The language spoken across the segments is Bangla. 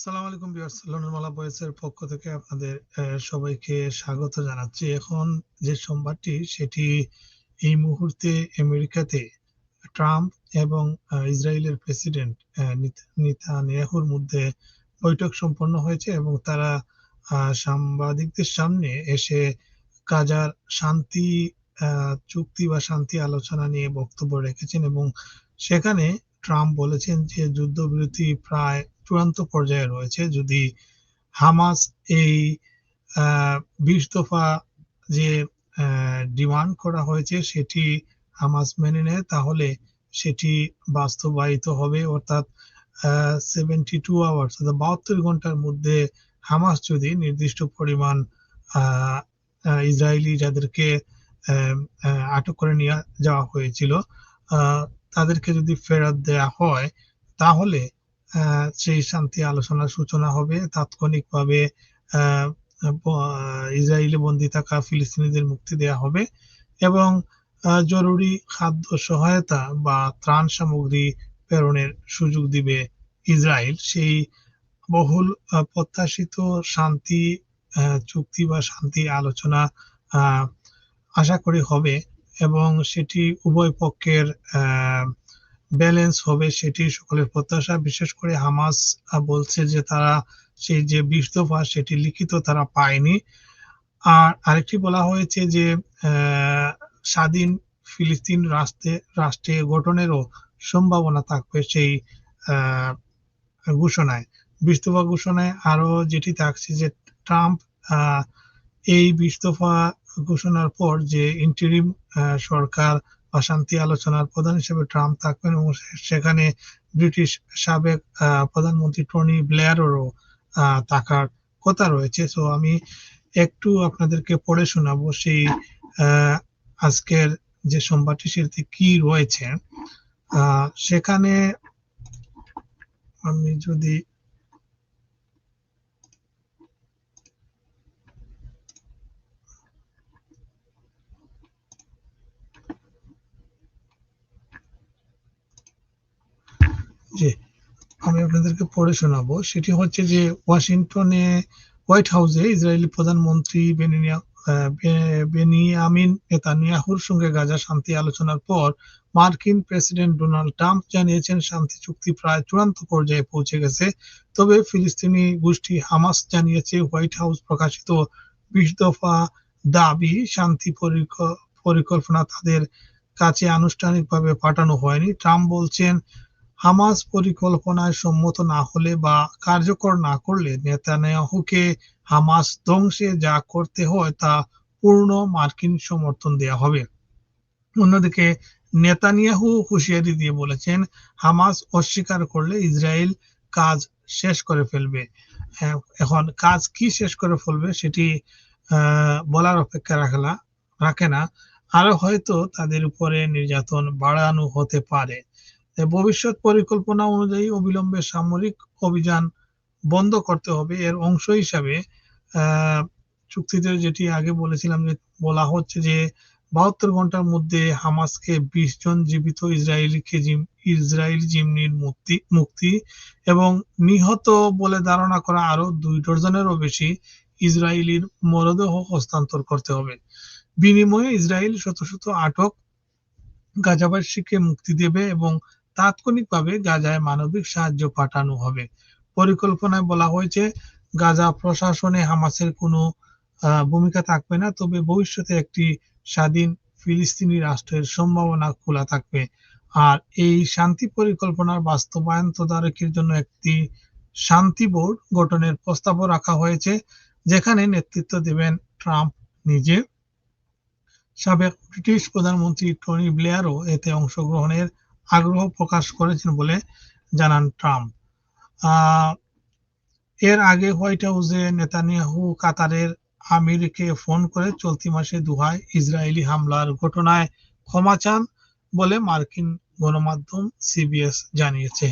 আসসালামু আলাইকুম ভিউয়ার্স লন্ডন মালা বয়েসের পক্ষ থেকে আপনাদের সবাইকে স্বাগত জানাচ্ছি। এখন যে সোমবারটি, সেটি এই মুহূর্তে আমেরিকাতে ট্রাম্প এবং ইসরায়েলের প্রেসিডেন্ট নেতানিয়াহুর মধ্যে বৈঠক সম্পন্ন হয়েছে এবং তারা সাংবাদিকদের সামনে এসে গাজার শান্তি চুক্তি বা শান্তি আলোচনা নিয়ে বক্তব্য রেখেছেন এবং সেখানে ট্রাম্প বলেছেন যে যুদ্ধবিরতি প্রায় চূড়ান্ত পর্যায়ে রয়েছে। যদি হামাস এই বিশ দফা যে ডিমান্ড করা হয়েছে সেটি হামাস মেনে নেয়, তাহলে সেটি বাস্তবায়িত হবে। অর্থাৎ সেভেন্টি টু আওয়ার্স অর্থাৎ বাহাত্তর ঘণ্টার মধ্যে হামাস যদি নির্দিষ্ট পরিমাণ ইসরায়েলি যাদেরকে আটক করে নিয়ে যাওয়া হয়েছিল তাদেরকে যদি ফেরত দেয়া হয়, তাহলে সেই শান্তি আলোচনার সূচনা হবে। তাৎক্ষণিকভাবে ইসরায়েলে বন্দি থাকা ফিলিস্তিনিদের মুক্তি দেয়া হবে এবং জরুরি খাদ্য সহায়তা বা ত্রাণ সামগ্রী প্রেরণের সুযোগ দিবে ইসরায়েল। সেই বহুল প্রত্যাশিত শান্তি চুক্তি বা শান্তি আলোচনা আশা করি হবে এবং সেটি উভয় পক্ষের ব্যালেন্স হবে সেটি সকলের প্রত্যাশা। বিশেষ করে হামাস বলছে যে তারা সেই যে বিশ দফা সেটি লিখিত তারা পায়নি। আর আরেকটি বলা হয়েছে যে স্বাধীন ফিলিস্তিন রাষ্ট্রে রাষ্ট্রে গঠনেরও সম্ভাবনা থাকবে সেই ঘোষণায়। বিশ দফা ঘোষণায় আরও যেটি থাকছে যে ট্রাম্প এই বিশ দফা ঘোষণার পর যে ইন্টারিম সরকার বা শান্তি আলোচনার প্রধান হিসেবে ট্রাম্প থাকবেন এবং সেখানে ব্রিটিশ সাবেক প্রধানমন্ত্রী টনি ব্লেয়ারেরও থাকার কথা রয়েছে। সো আমি একটু আপনাদেরকে পড়ে শোনাবো সেই আজকের যে সোমবারটি সেটি কি রয়েছে। সেখানে আমি যদি জি আমি আপনাদেরকে পড়ে শোনাবো, সেটি হচ্ছে যে ওয়াশিংটনে হোয়াইট হাউসে ইসরায়েলি প্রধানমন্ত্রী বেনিয়ামিন নেতানিয়াহুর সঙ্গে গাজা শান্তি আলোচনার পর মার্কিন প্রেসিডেন্ট ডোনাল্ড ট্রাম্প জানিয়েছেন, শান্তি চুক্তি প্রায় চূড়ান্ত পর্যায়ে পৌঁছে গেছে। তবে ফিলিস্তিনি গোষ্ঠী হামাস জানিয়েছে, হোয়াইট হাউস প্রকাশিত বিশ দফা দাবি শান্তি পরিকল্পনা তাদের কাছে আনুষ্ঠানিকভাবে পাঠানো হয়নি। ট্রাম্প বলছেন হামাস পরিকল্পনায় সম্মত না হলে বা কার্যকর না করলে নেতানিয়াহুকে হামাস ধ্বংসে যা করতে হয় তা পূর্ণ মার্কিন সমর্থন দেয়া হবে। অন্যদিকে, নেতানিয়াহু হুঁশিয়ারি দিয়ে বলেছেন, হামাস অস্বীকার করলে ইসরায়েল কাজ শেষ করে ফেলবে। এখন কাজ কি শেষ করে ফেলবে সেটি বলার অপেক্ষা রাখলা রাখে না। আরও হয়তো তাদের উপরে নির্যাতন বাড়ানো হতে পারে। ভবিষ্যৎ পরিকল্পনা অনুযায়ী অবিলম্বে সামরিক অভিযান বন্ধ করতে হবে। এর অংশ হিসাবে চুক্তিতে যেটি আগে বলেছিলাম যে, বলা হচ্ছে যে, বাহাত্তর ঘণ্টার মধ্যে হামাসকে বিশ জন জীবিত ইসরায়েলিকে ইসরায়েল জিমনির মুক্তি মুক্তি এবং নিহত বলে ধারণা করা আরও দুই ডজনেরও বেশি ইসরায়েলির মরদেহ হস্তান্তর করতে হবে। বিনিময়ে ইসরায়েল শত শত আটক গাজাবাসীকে মুক্তি দেবে এবং তাৎক্ষণিকভাবে গাজায় মানবিক সাহায্য পাঠানো হবে। পরিকল্পনায় বলা হয়েছে, গাজা প্রশাসনে হামাসের কোনো ভূমিকা থাকবে না, তবে ভবিষ্যতে একটি স্বাধীন ফিলিস্তিনি রাষ্ট্রের সম্ভাবনা খোলা থাকবে। আর এই শান্তি পরিকল্পনার বাস্তবায়ন তদারকির জন্য একটি শান্তি বোর্ড গঠনের প্রস্তাবও রাখা হয়েছে, যেখানে নেতৃত্ব দেবেন ট্রাম্প নিজে। সাবেক ব্রিটিশ প্রধানমন্ত্রী টনি ব্লেয়ারও এতে অংশগ্রহণের আগ্রহ প্রকাশ করেছেন বলে জানান ট্রাম্প। এর আগে হোয়াইট হাউসে নেতানিয়াহু কাতারের আমিরকে ফোন করে চলতি মাসে দুহায় ইসরায়েলি হামলার ঘটনায় ক্ষমা চান বলে মার্কিন গণমাধ্যম সিবিএস জানিয়েছে।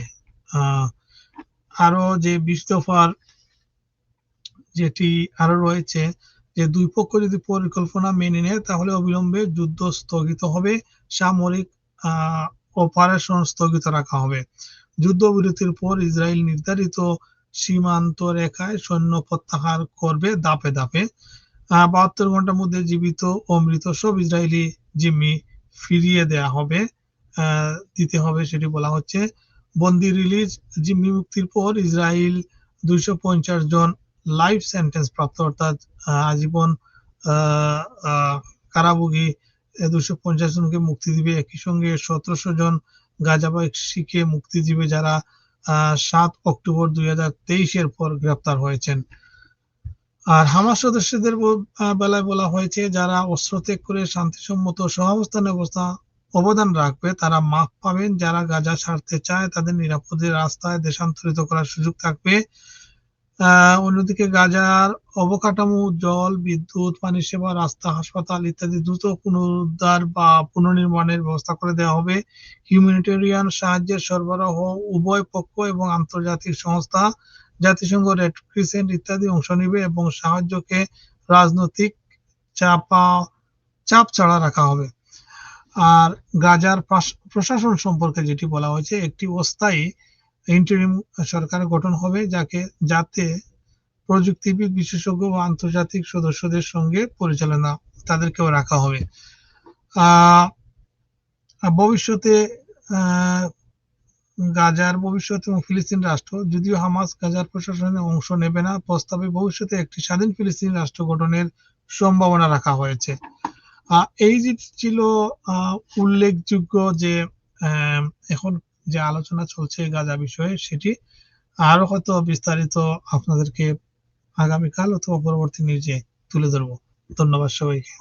আরও যে বিশ দফার যেটি আরও রয়েছে যে দুই পক্ষ যদি পরিকল্পনা মেনে নেয় তাহলে অবিলম্বে যুদ্ধ স্থগিত হবে। সামরিক অপারেশন স্থগিত রাখা হবে। যুদ্ধবিরতির পর ইসরায়েল নির্ধারিত সীমান্ত রেখায় সৈন্য প্রত্যাহার করবে দাপে দাপে বাহাত্তর ঘণ্টার মধ্যে জীবিত ও মৃত সব ইসরায়েলি জিম্মি ফিরিয়ে দেয়া হবে দিতে হবে সেটি বলা হচ্ছে। বন্দি রিলিজ, জিম্মি মুক্তির পর ইসরায়েল দুইশো পঞ্চাশ জন লাইফ সেন্টেন্স প্রাপ্ত, অর্থাৎ আজীবন কারাভোগী দুশো পঞ্চাশ জনকে মুক্তি দিবে। একই সঙ্গে সতেরোশো জন গাজাবাসীকে মুক্তি দিবে যারা সাত অক্টোবর দুই হাজার তেইশের পর গ্রেপ্তার হয়েছেন। আর হামাস সদস্যদের বেলায় বলা হয়েছে, যারা অস্ত্র ত্যাগ করে শান্তিসম্মত সহাবস্থান অবস্থা, অবদান রাখবে, তারা মাফ পাবেন। যারা গাজা ছাড়তে চায়, তাদের নিরাপদে রাস্তায় দেশান্তরিত করার সুযোগ থাকবে। অন্যদিকে গাজার অবকাঠামো, জল, বিদ্যুৎ, পানি সেবা, রাস্তা, হাসপাতাল ইত্যাদি দ্রুত পুনরুদ্ধার বা পুনর্নির্মাণের ব্যবস্থা করে দেওয়া হবে। হিউম্যানিটেরিয়ান সাহায্যের সরবরাহ, উভয় পক্ষ এবং আন্তর্জাতিক সংস্থা, জাতিসংঘ, রেড ক্রিসেন্ট ইত্যাদি অংশ নিবে এবং সাহায্যকে রাজনৈতিক চাপা, চাপ ছাড়া রাখা হবে। আর গাজার প্রশাসন সম্পর্কে যেটি বলা হয়েছে, একটি অস্থায়ী ইন্টারিম সরকার গঠন হবে যাকে যাতে প্রযুক্তিবিদ, বিশেষজ্ঞ ও আন্তর্জাতিক সদস্যদের সঙ্গে পরিচালনা তাদেরকেও রাখা হবে। ভবিষ্যতে গাজার ভবিষ্যৎ এবং ফিলিস্তিন রাষ্ট্র, যদিও হামাস গাজার প্রশাসনে অংশ নেবে না, প্রস্তাবে ভবিষ্যতে একটি স্বাধীন ফিলিস্তিন রাষ্ট্র গঠনের সম্ভাবনা রাখা হয়েছে। এই যে ছিল উল্লেখযোগ্য যে এখন যে আলোচনা চলছে গাজা বিষয়ে, সেটি আরও হয়তো বিস্তারিত আপনাদেরকে আগামীকাল অথবা পরবর্তী নিউজে তুলে ধরবো। ধন্যবাদ সবাইকে।